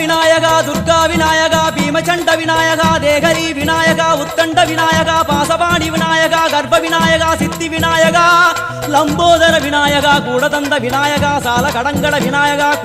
వినాయక దుర్గా వినాయక భీమచండ వినాయక దేహరి వినాయక ఉత్కంఠ వినాయక పాసపాణి వినాయక గర్భ వినాయక సిద్ధి వినాయక లంబోదర వినాయక కూడదండ వినాయక సాల కడంగళ వినాయక